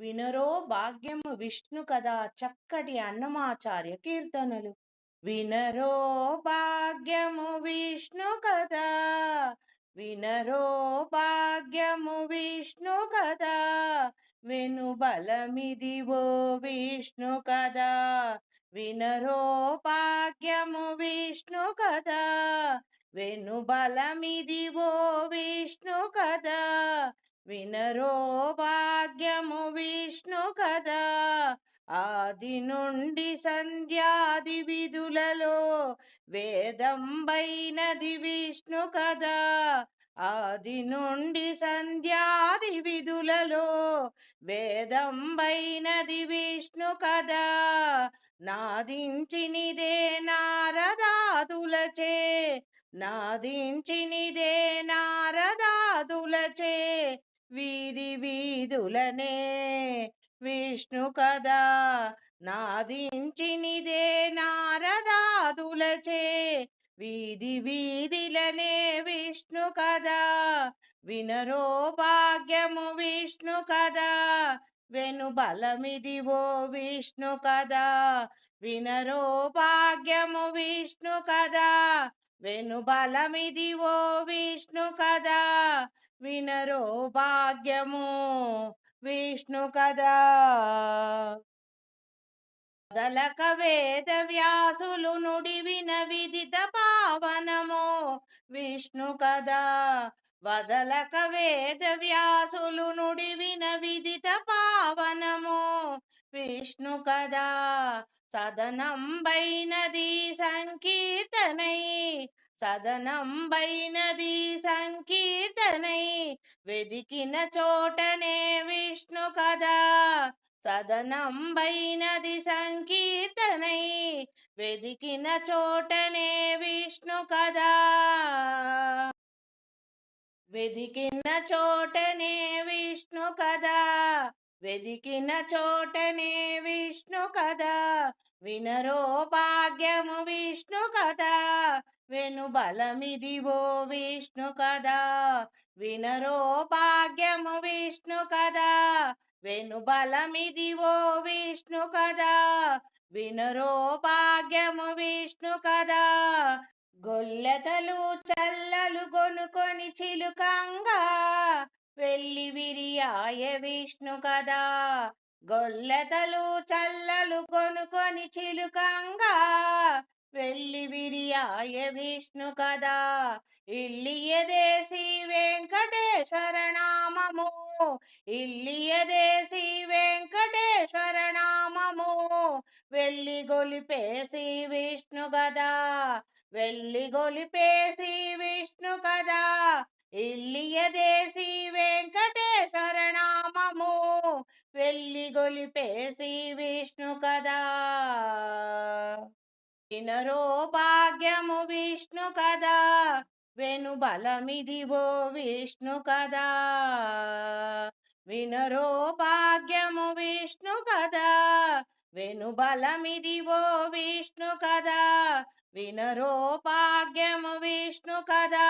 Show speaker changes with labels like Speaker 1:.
Speaker 1: వినరో భాగ్యము విష్ణు కదా చక్కటి అన్నమాచార్య కీర్తనలు. వినరో భాగ్యము విష్ణు కదా వినరో భాగ్యము విష్ణు కదా వెను బలమిదివో విష్ణు కదా వినరో భాగ్యము విష్ణు కదా వెను బలమిదివో విష్ణు కదా వినరో ఆది నుండి సంధ్యాది విధులలో వేదంబైనది విష్ణు కదా ఆది నుండి సంధ్యాది విధులలో వేదంబైనది విష్ణు కదా నాదించినిదే నారదాదులచే నాదించినిదే నారదాదులచే వీధి వీధులనే విష్ణు కదా నాదించినిదే నారదాదులచే. వీధి వీధిలనే విష్ణు కదా వినరో భాగ్యము విష్ణు కదా వెను బలమిదివో విష్ణు కదా వినరో భాగ్యము విష్ణు కదా వెను బలమిదివో విష్ణు కదా వినరో భాగ్యము విష్ణు కదా. దలక వేద వ్యాసులు నుడి విన విదిత పావనము. విష్ణు కదా. వదలక వేద వ్యాసులు నుడి విన విదిత పావనము. విష్ణు కదా. సదనం బైనది సంకీర్తనై సదనంబైనది సంకీర్తనై వెదికిన చోటనే విష్ణు కదా సదనంబైనది సంకీర్తనై వెదికిన చోటనే విష్ణు కదా వెదికిన చోటనే విష్ణు కదా వెదికిన చోటనే విష్ణు కదా వినరో భాగ్యము విష్ణు కదా వెను బలమిదివో విష్ణు కదా వినరో భాగ్యము విష్ణు కదా వెను బలమిదివో విష్ణు కదా వినరో భాగ్యము విష్ణు కదా గొల్లెతలు చల్లలు కొనుకొని చిలుకంగా వెళ్ళి విరియాయ విష్ణు కదా. గొల్లతలు చల్లలు కొనుకొని చిలుకంగా వెళ్ళి విరియాయ విష్ణు కదా. ఇల్లియదేసి వెంకటేశ్వర నామము ఇల్లియదేసి వెంకటేశ్వర నామము వెళ్ళి గొలిపేసి విష్ణు కదా. వెళ్ళి గొలిపేసి విష్ణు కదా. ఇల్లియదేసి వెంకటేశ్వర నామము వెళ్ళి గొలిపేసి విష్ణు కదా వినరో భాగ్యము విష్ణు కదా వెను బలమిదివో విష్ణు కదా వినరో భాగ్యము విష్ణు కదా వెనుబలమిదివో విష్ణు కదా వినరో భాగ్యము విష్ణు కదా.